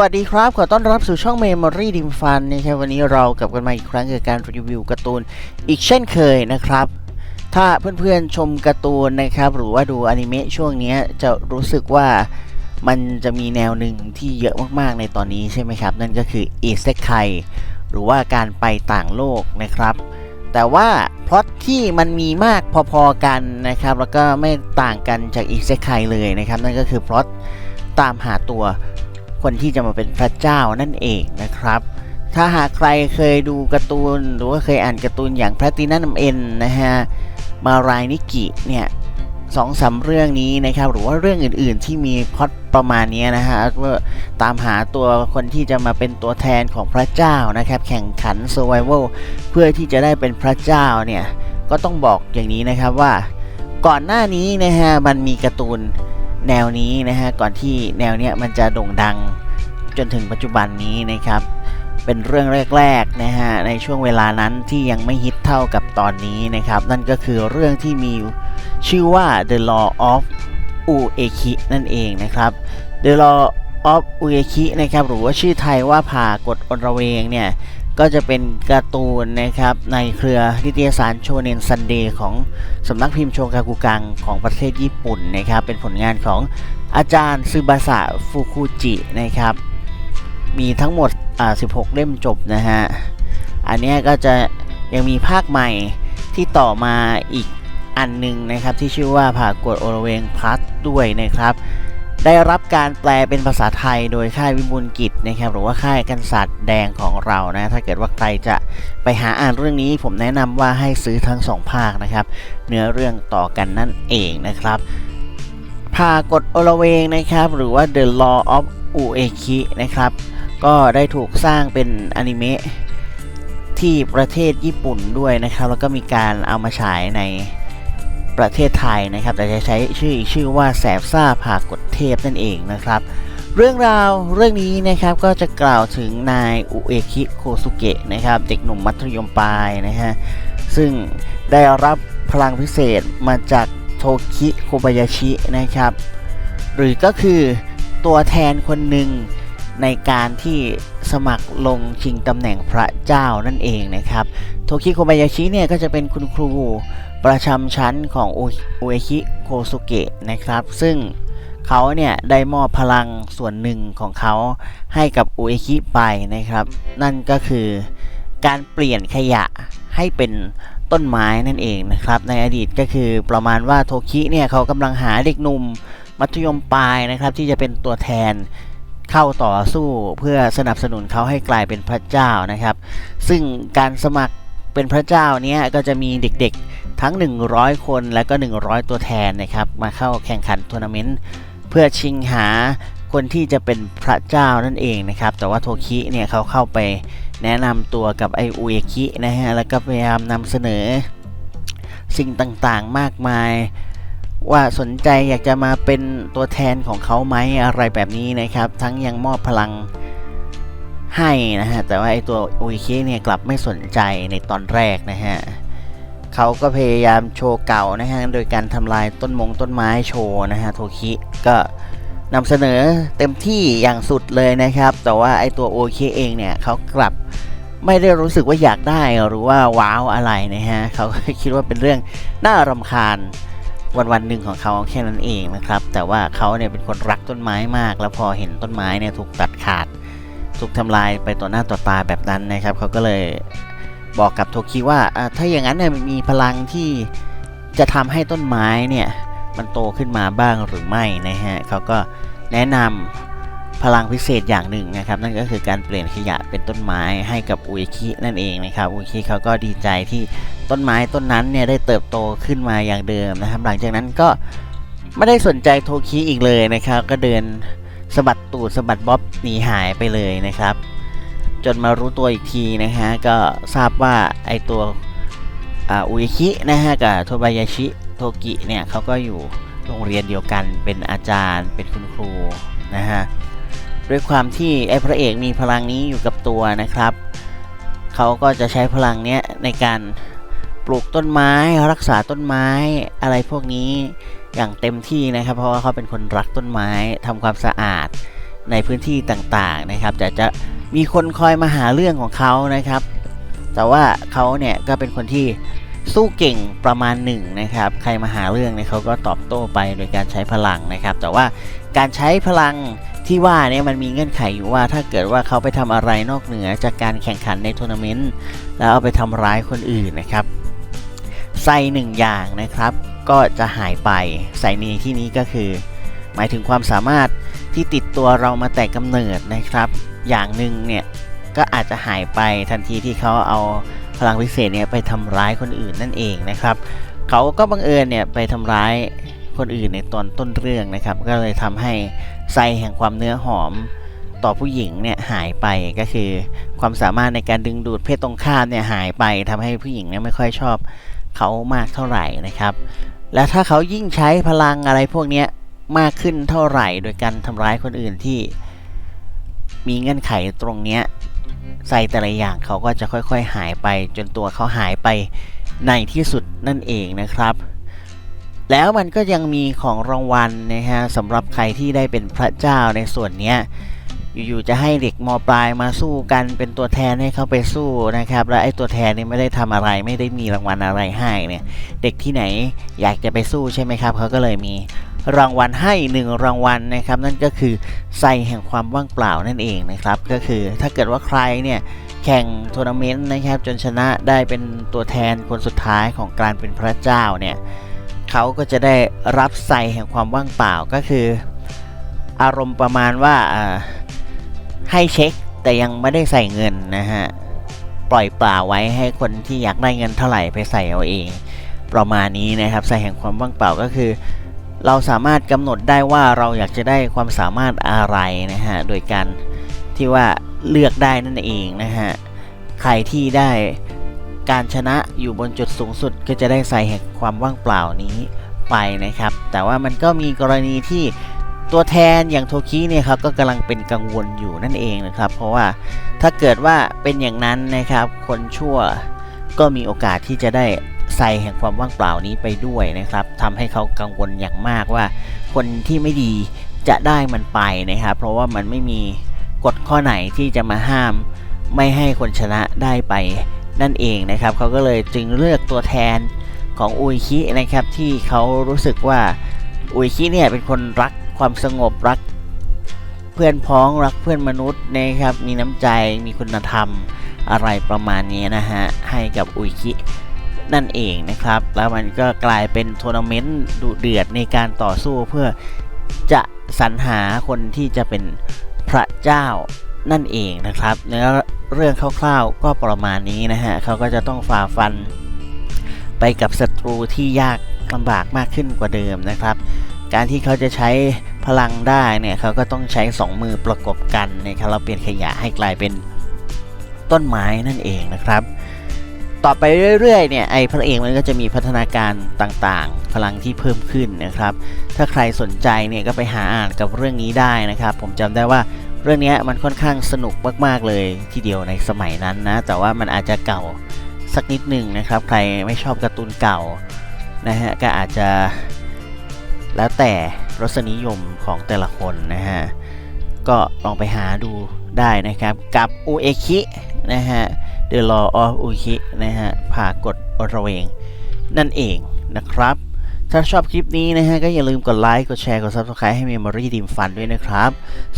วัสดีครับ ขอต้อนรับสู่ช่อง Memory Dim Fun นะครับวันนี้เรากลับกันมาอีกครั้งกับการรีวิวการ์ตูนอีกเช่นเคยนะครับ ถ้าเพื่อนๆชมการ์ตูนนะครับ หรือว่าดูอนิเมะช่วงนี้จะรู้สึกว่ามันจะมีแนวหนึ่งที่เยอะมากๆในตอนนี้ใช่ไหมครับ นั่นก็คืออีเซคไคหรือว่าการไปต่างโลกนะครับ แต่ว่าพล็อตที่มันมีมากพอๆกันนะครับ แล้วก็ไม่ต่างกันจากอีเซคไคเลยนะครับ นั่นก็คือพล็อตตามหาตัว คนที่จะมาเป็นพระเจ้านั่นเองนะครับ ถ้าหากใครเคยดูการ์ตูน หรือว่าเคยอ่านการ์ตูนอย่างแพลตินัมเอ็นนะฮะมารายนิกิเนี่ยสองสามเรื่องนี้นะครับหรือว่าเรื่องอื่นๆที่มีพอตประมาณนี้นะฮะว่าตามหาตัวคนที่จะมาเป็นตัวแทนของพระเจ้านะครับ แข่งขัน Survival เพื่อที่จะได้เป็นพระเจ้าเนี่ยก็ต้องบอกอย่างนี้นะครับว่า ก่อนหน้านี้นะฮะมันมีการ์ตูน แนวนี้นะฮะก่อนที่แนวเนี้ยมันจะโด่งดังจนถึงปัจจุบันนี้นะครับ เป็นเรื่องแรกๆนะฮะในช่วงเวลานั้นที่ยังไม่ฮิตเท่ากับตอนนี้นะครับ นั่นก็คือเรื่องที่มีชื่อว่า The Law of Ueki นั่นเองนะครับ The Law of Ueki นะครับหรือว่าชื่อไทยว่าผ่ากฎอนระเวงเนี่ย ก็จะเป็นการ์ตูนนะครับในเครือนิตยสารโชเนนซันเดย์ของสำนักพิมพ์โชกากุกังของประเทศญี่ปุ่นนะครับ เป็นผลงานของอาจารย์ซึบาสะฟุคุจินะครับ มีทั้งหมดอ่า16 เล่มจบนะฮะ อันนี้ก็จะยังมีภาคใหม่ที่ต่อมาอีกอันหนึ่งนะครับ ที่ชื่อว่าผ่ากฎโอรเวงพลัสด้วยนะครับ ได้รับการแปลเป็นภาษาไทยโดยค่ายวิบูลกิจนะครับหรือว่าค่ายกันศาสตร์แดงของเรานะถ้าเกิดว่าใครจะไปหาอ่านเรื่องนี้ ผมแนะนำว่าให้ซื้อทั้งสองภาคนะครับ เนื้อเรื่องต่อกันนั่นเองนะครับพากฎโอลเวงนะครับ หรือว่า The Law of Ueki นะครับ ก็ได้ถูกสร้างเป็นอนิเมะที่ประเทศญี่ปุ่นด้วยนะครับ แล้วก็มีการเอามาฉายใน ประเทศไทยนะครับ แต่จะใช้ชื่ออีกชื่อว่าแสบซ่าผ่ากฎเทพนั่นเองนะครับ เรื่องราวเรื่องนี้นะครับก็จะกล่าวถึงนายอุเอคิโคสุเกะนะครับเด็กหนุ่มมัธยมปลายนะฮะซึ่งได้รับพลังพิเศษมาจากโทคิโคบายาชินะครับ หรือก็คือตัวแทนคนหนึ่งในการที่สมัครลงชิงตำแหน่งพระเจ้านั่นเองนะครับ โทคิโคบายาชิเนี่ยก็จะเป็นคุณครู ประจำชั้นของอุเอคิโคสุเกะนะครับ ซึ่งเขาเนี่ยได้มอบพลังส่วนหนึ่งของเขาให้กับอุเอคิไปนะครับ นั่นก็คือการเปลี่ยนขยะให้เป็นต้นไม้นั่นเองนะครับ ในอดีตก็คือประมาณว่าโทคิเนี่ยเขากำลังหาเด็กหนุ่มมัธยมปลายนะครับ ที่จะเป็นตัวแทนเข้าต่อสู้เพื่อสนับสนุนเขาให้กลายเป็นพระเจ้านะครับ ซึ่งการสมัคร เป็นพระเจ้าเนี้ยก็จะมีเด็กๆทั้ง 100 คนและก็ 100 ตัวแทนนะครับมาเข้าแข่งขันทัวร์นาเมนต์เพื่อชิงหาคนที่จะเป็นพระเจ้านั่นเองนะครับ แต่ว่าโทคิเนี่ยเขาเข้าไปแนะนำตัวกับไออุเอคินะฮะแล้วก็พยายามนำเสนอ สิ่งต่างๆมากมาย ว่าสนใจอยากจะมาเป็นตัวแทนของเขาไหมอะไรแบบนี้นะครับ ทั้งยังมอบพลัง ให้นะฮะ แต่ว่าไอตัวอุยคิเนี่ยกลับไม่สนใจในตอนแรกนะฮะเขาก็พยายามโชว์เก่านะฮะ โดยการทำลายต้นมงต้นไม้โชว์นะฮะ โทคิก็นำเสนอเต็มที่อย่างสุดเลยนะครับ แต่ว่าไอตัวโอเคเองเนี่ยเขากลับไม่ได้รู้สึกว่าอยากได้หรือว่าว้าวอะไรนะฮะเขาคิดว่าเป็นเรื่องน่ารำคาญวันวันหนึ่งของเขาแค่นั้นเองนะครับ แต่ว่าเขาเนี่ยเป็นคนรักต้นไม้มาก แล้วพอเห็นต้นไม้เนี่ยถูกตัดขาด ถูกทำลายไปต่อหน้าต่อตาแบบนั้นนะครับ เขาก็เลยบอกกับโทคิว่าอ่าถ้าอย่างนั้นเนี่ยมีพลังที่จะทำให้ต้นไม้เนี่ยมันโตขึ้นมาบ้างหรือไม่นะฮะเขาก็แนะนำพลังพิเศษอย่างหนึ่งนะครับ นั่นก็คือการเปลี่ยนขยะเป็นต้นไม้ให้กับอุยคินั่นเองนะครับอุยคิเขาก็ดีใจที่ต้นไม้ต้นนั้นเนี่ยได้เติบโตขึ้นมาอย่างเดิมนะครับ หลังจากนั้นก็ไม่ได้สนใจโทคิอีกเลยนะครับ ก็เดิน สะบัดตูดสะบัดบ๊อบหนีหายไปเลยนะครับ จนมารู้ตัวอีกทีนะฮะก็ทราบว่าไอตัวอุยคินะฮะกับโทบายาชิโทกิเนี่ยเขาก็อยู่โรงเรียนเดียวกันเป็นอาจารย์เป็นคุณครูนะฮะด้วยความที่ไอพระเอกมีพลังนี้อยู่กับตัวนะครับเขาก็จะใช้พลังเนี้ยในการปลูกต้นไม้รักษาต้นไม้อะไรพวกนี้ อย่างเต็มที่นะครับ เพราะว่าเขาเป็นคนรักต้นไม้ทำความสะอาดในพื้นที่ต่างๆนะครับแต่จะมีคนคอยมาหาเรื่องของเขานะครับ แต่ว่าเขาเนี่ยก็เป็นคนที่สู้เก่งประมาณหนึ่งนะครับ ใครมาหาเรื่องเนี่ยเขาก็ตอบโต้ไปโดยการใช้พลังนะครับ แต่ว่าการใช้พลังที่ว่าเนี่ยมันมีเงื่อนไขอยู่ว่าถ้าเกิดว่าเขาไปทำอะไรนอกเหนือจากการแข่งขันในทัวร์นาเมนต์แล้วเอาไปทำร้ายคนอื่นนะครับ ใส่หนึ่งอย่างนะครับ ก็จะหายไปใส่ในที่นี้ก็คือ หมายถึงความสามารถที่ติดตัวเรามาแต่กำเนิดนะครับ อย่างหนึ่งเนี่ยก็อาจจะหายไปทันทีที่เขาเอาพลังพิเศษเนี่ยไปทำร้ายคนอื่นนั่นเองนะครับเขาก็บังเอิญเนี่ยไปทำร้ายคนอื่นในตอนต้นเรื่องนะครับ ก็เลยทำให้ไซแห่งความเนื้อหอมต่อผู้หญิงเนี่ยหายไปก็คือ ความสามารถในการดึงดูดเพศตรงข้ามเนี่ยหายไปทำให้ผู้หญิงเนี่ยไม่ค่อยชอบเขามากเท่าไหร่นะครับ และถ้าเขายิ่งใช้พลังอะไรพวกนี้มากขึ้นเท่าไหร่โดยการทำร้ายคนอื่นที่มีเงื่อนไขตรงเนี้ยใส่แต่ละอย่างเขาก็จะค่อยๆหายไป จนตัวเขาหายไปในที่สุดนั่นเองนะครับ แล้วมันก็ยังมีของรางวัลนะฮะสำหรับใครที่ได้เป็นพระเจ้าในส่วนเนี้ย อยู่ๆจะให้เด็กมปลายมาสู้กันเป็นตัวแทนให้เขาไปสู้นะครับ แล้วไอ้ตัวแทนนี่ไม่ได้ทำอะไรไม่ได้มีรางวัลอะไรให้เนี่ย เด็กที่ไหนอยากจะไปสู้ใช่ไหมครับเขาก็เลยมีรางวัลให้หนึ่งรางวัลนะครับ นั่นก็คือไซแห่งความว่างเปล่านั่นเองนะครับ ก็คือถ้าเกิดว่าใครเนี่ยแข่งทัวร์นาเมนต์นะครับ จนชนะได้เป็นตัวแทนคนสุดท้ายของการเป็นพระเจ้าเนี่ยเขาก็จะได้รับไซแห่งความว่างเปล่าก็คือ อารมณ์ประมาณว่าอ่า ให้เช็คแต่ยังไม่ได้ใส่เงินนะฮะ ปล่อยเปล่าไว้ให้คนที่อยากได้เงินเท่าไหร่ไปใส่เอาเอง ประมาณนี้นะครับใส่แห่งความว่างเปล่าก็คือ เราสามารถกำหนดได้ว่าเราอยากจะได้ความสามารถอะไรนะฮะโดยการที่ว่าเลือกได้นั่นเองนะฮะใครที่ได้การชนะอยู่บนจุดสูงสุดก็จะได้ใส่แห่งความว่างเปล่านี้ไปนะครับ แต่ว่ามันก็มีกรณีที่ ตัวแทนอย่างโทคิเนี่ยครับก็กำลังเป็นกังวลอยู่นั่นเองนะครับ เพราะว่าถ้าเกิดว่าเป็นอย่างนั้นนะครับ คนชั่วก็มีโอกาสที่จะได้ใส่แห่งความว่างเปล่านี้ไปด้วยนะครับทำให้เขากังวลอย่างมากว่า คนที่ไม่ดีจะได้มันไปนะครับ เพราะว่ามันไม่มีกฎข้อไหนที่จะมาห้าม ไม่ให้คนชนะได้ไปนั่นเองนะครับ เขาก็เลยจึงเลือกตัวแทนของอุยคินะครับที่เขารู้สึกว่าอุยคิเนี่ยเป็นคนรัก ความสงบรักเพื่อนพ้องรักเพื่อนมนุษย์นะครับ มีน้ำใจมีคุณธรรมอะไรประมาณนี้นะฮะ ให้กับอุยคินั่นเองนะครับ แล้วมันก็กลายเป็นทัวร์นาเมนต์ดุเดือดในการต่อสู้เพื่อจะสรรหาคนที่จะเป็นพระเจ้านั่นเองนะครับเนื้อเรื่องคร่าวๆก็ประมาณนี้นะฮะเขาก็จะต้องฝ่าฟันไปกับศัตรูที่ยากลำบากมากขึ้นกว่าเดิมนะครับ การที่เขาจะใช้พลังได้เนี่ยเขาก็ต้องใช้สองมือประกบกันนะครับเราเปลี่ยนขยะให้กลายเป็นต้นไม้นั่นเองนะครับ ต่อไปเรื่อยๆเนี่ยไอ้พระเอกมันก็จะมีพัฒนาการต่างๆ พลังที่เพิ่มขึ้นนะครับ ถ้าใครสนใจเนี่ยก็ไปหาอ่านกับเรื่องนี้ได้นะครับ ผมจำได้ว่าเรื่องนี้มันค่อนข้างสนุกมากๆเลยทีเดียวในสมัยนั้นนะ แต่ว่ามันอาจจะเก่าสักนิดหนึ่งนะครับ ใครไม่ชอบการ์ตูนเก่านะฮะก็อาจจะ แล้วแต่รสนิยมของแต่ละคนนะฮะ ก็ลองไปหาดูได้นะครับ กับอุเอคินะฮะ The Law of อุคินะฮะผ่ากฎระเวง นั่นเองนะครับ ถ้าชอบคลิปนี้นะฮะ ก็อย่าลืมกดไลค์ กดแชร์ กด Subscribe ให้ Memory Team Fun ด้วยนะครับ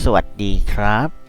สวัสดีครับ